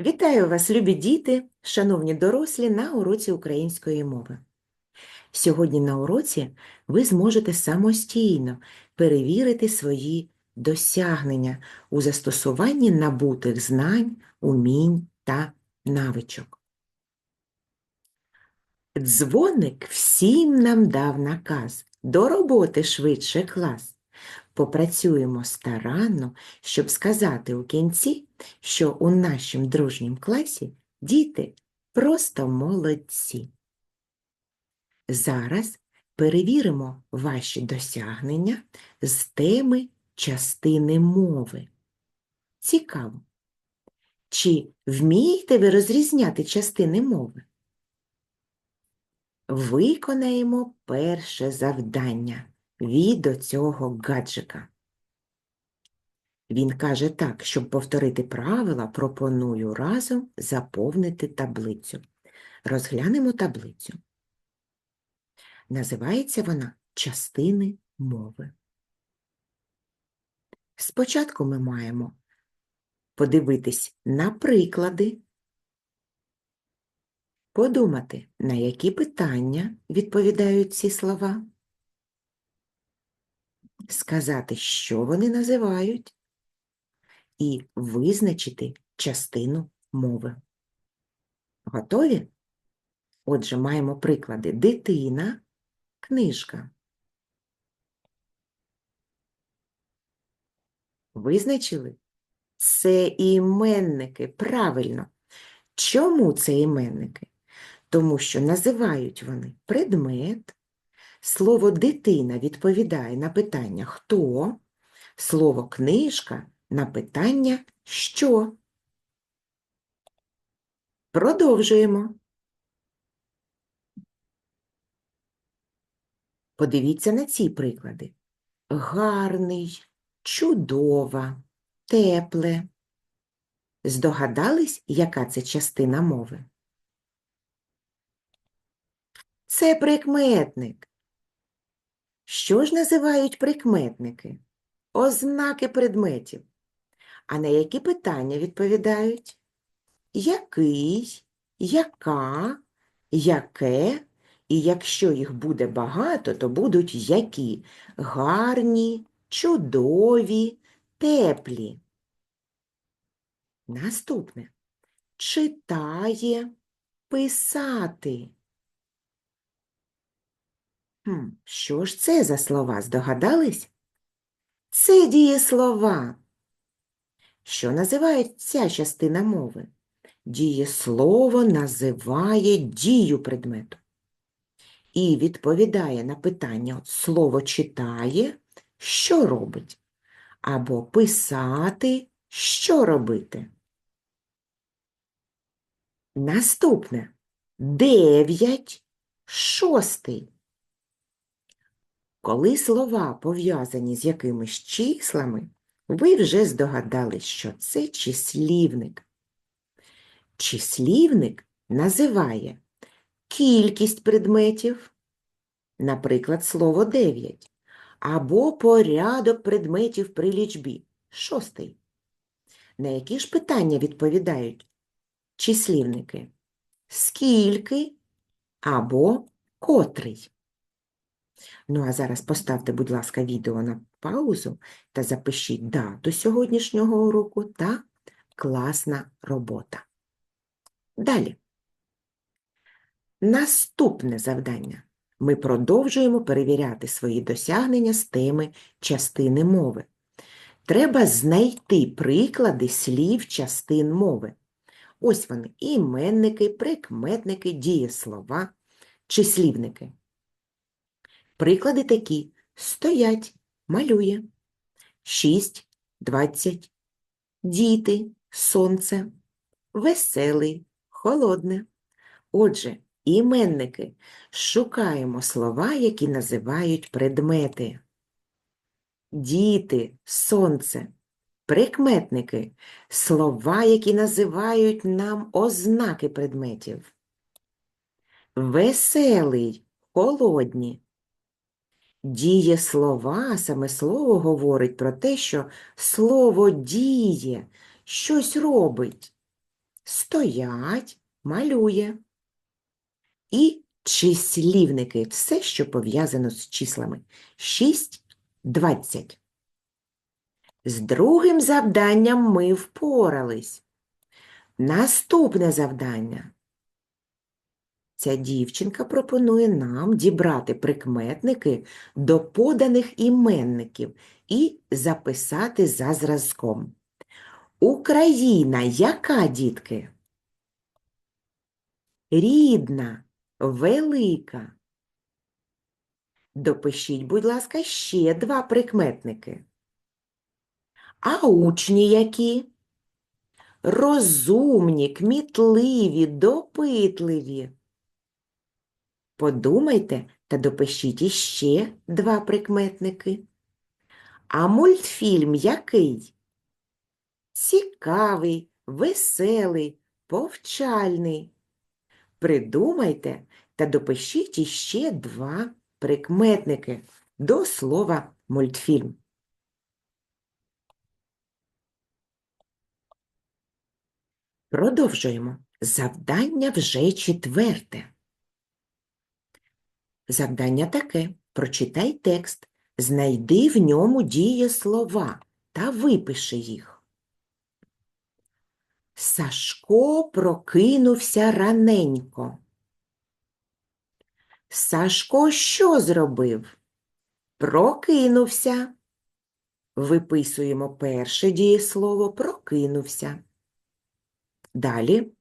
Вітаю вас, любі діти, шановні дорослі, на уроці української мови. Сьогодні на уроці ви зможете самостійно перевірити свої досягнення у застосуванні набутих знань, умінь та навичок. Дзвоник всім нам дав наказ до роботи швидше клас. Попрацюємо старанно, щоб сказати у кінці, що у нашому дружнім класі діти просто молодці. Зараз перевіримо ваші досягнення з теми частини мови. Цікаво. Чи вмієте ви розрізняти частини мови? Виконаємо перше завдання від цього гаджика. Він каже так, щоб повторити правила, пропоную разом заповнити таблицю. Розглянемо таблицю. Називається вона частини мови. Спочатку ми маємо подивитись на приклади, подумати, на які питання відповідають ці слова, сказати, що вони називають, і визначити частину мови. Готові? Отже, маємо приклади дитина, книжка. Визначили? Це іменники, правильно. Чому це іменники? Тому що називають вони предмет, слово дитина відповідає на питання хто, слово книжка на питання що. Продовжуємо. Подивіться на ці приклади. Гарний, чудова, тепле. Здогадались, яка це частина мови? Це прикметник. Що ж називають прикметники? Ознаки предметів. А на які питання відповідають? Який, яка, яке, і якщо їх буде багато, то будуть які? Гарні, чудові, теплі. Наступне. Читає, писати. Що ж це за слова, здогадались? Це дієслова. Що називає ця частина мови? Дієслово називає дію предмету. І відповідає на питання слово читає, що робить? Або писати, що робити. Наступне. Дев'ять, шостий. Коли слова пов'язані з якимись числами, ви вже здогадались, що це числівник. Числівник називає кількість предметів, наприклад, слово 9, або порядок предметів при лічбі шостий. На які ж питання відповідають числівники? Скільки або котрий? Ну, а зараз поставте, будь ласка, відео на паузу та запишіть дату сьогоднішнього уроку та класна робота. Далі. Наступне завдання. Ми продовжуємо перевіряти свої досягнення з теми частини мови. Треба знайти приклади слів частин мови. Ось вони іменники, прикметники, дієслова, числівники. Приклади такі стоять, малює, шість, двадцять, діти, сонце, веселий, холодне. Отже, іменники шукаємо слова, які називають предмети. Діти, сонце, прикметники слова, які називають нам ознаки предметів. Веселий, холодні. Дієслова, саме слово говорить про те, що слово діє, щось робить. стоять, малює. І числівники, все, що пов'язано з числами. 6, 20. З другим завданням ми впорались. Наступне завдання. Ця дівчинка пропонує нам дібрати прикметники до поданих іменників і записати за зразком. Україна яка, дітки? Рідна, велика. Допишіть, будь ласка, ще два прикметники. А учні які? Розумні, кмітливі, допитливі. Подумайте та допишіть іще два прикметники. А мультфільм який? Цікавий, веселий, повчальний. Придумайте та допишіть іще два прикметники до слова мультфільм. Продовжуємо. Завдання вже четверте. Завдання таке. Прочитай текст, знайди в ньому дієслова та випиши їх. Сашко прокинувся раненько. Сашко що зробив? Прокинувся. Виписуємо перше дієслово прокинувся. Далі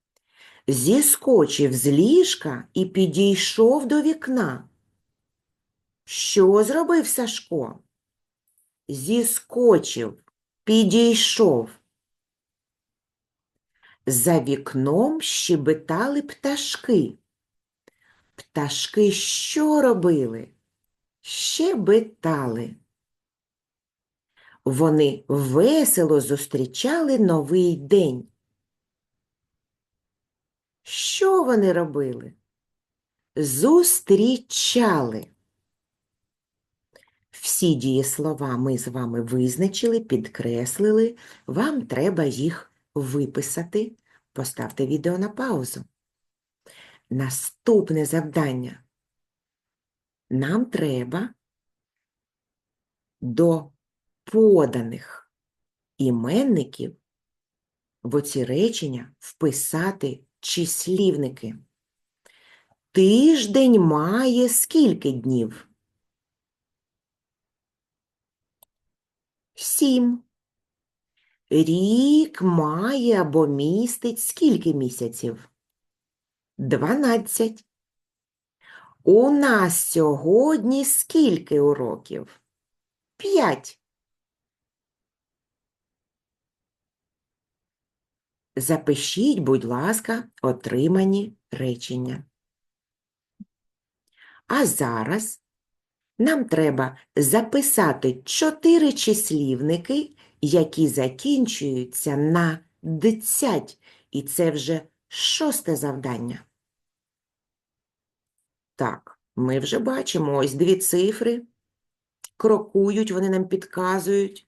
зіскочив з ліжка і підійшов до вікна. Що зробив Сашко? Зіскочив, підійшов. За вікном щебетали пташки. Пташки що робили? Щебетали. Вони весело зустрічали новий день. Що вони робили? Зустрічали. Всі дієслова ми з вами визначили, підкреслили. Вам треба їх виписати. Поставте відео на паузу. Наступне завдання. Нам треба до поданих іменників в оці речення вписати числівники. Тиждень має скільки днів? Сім. Рік має або містить скільки місяців? Дванадцять. У нас сьогодні скільки уроків? П'ять. Запишіть, будь ласка, отримані речення. А зараз нам треба записати чотири числівники, які закінчуються на дцять, і це вже шосте завдання. Так, ми вже бачимо ось дві цифри. Крокують, вони нам підказують.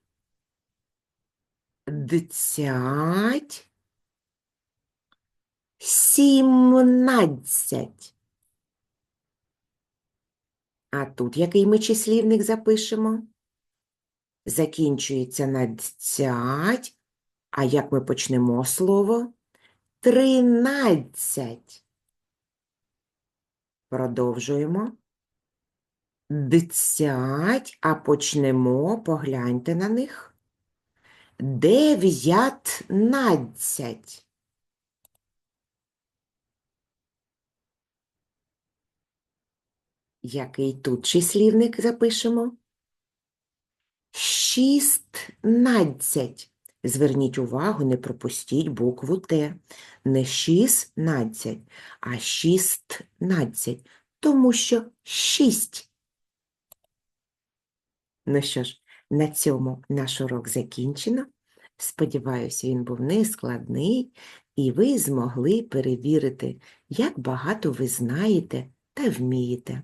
Дцять. Сімнадцять. А тут який ми числівник запишемо? Закінчується на дцять. А як ми почнемо слово? Тринадцять. Продовжуємо. Дцять, а почнемо, погляньте на них. Дев'ятнадцять. Який тут числівник запишемо? Шістнадцять. Зверніть увагу, не пропустіть букву Т. Не шістнадцять, а шістнадцять, тому що шість. Ну що ж, на цьому наш урок закінчено. Сподіваюся, він був нескладний, і ви змогли перевірити, як багато ви знаєте та вмієте.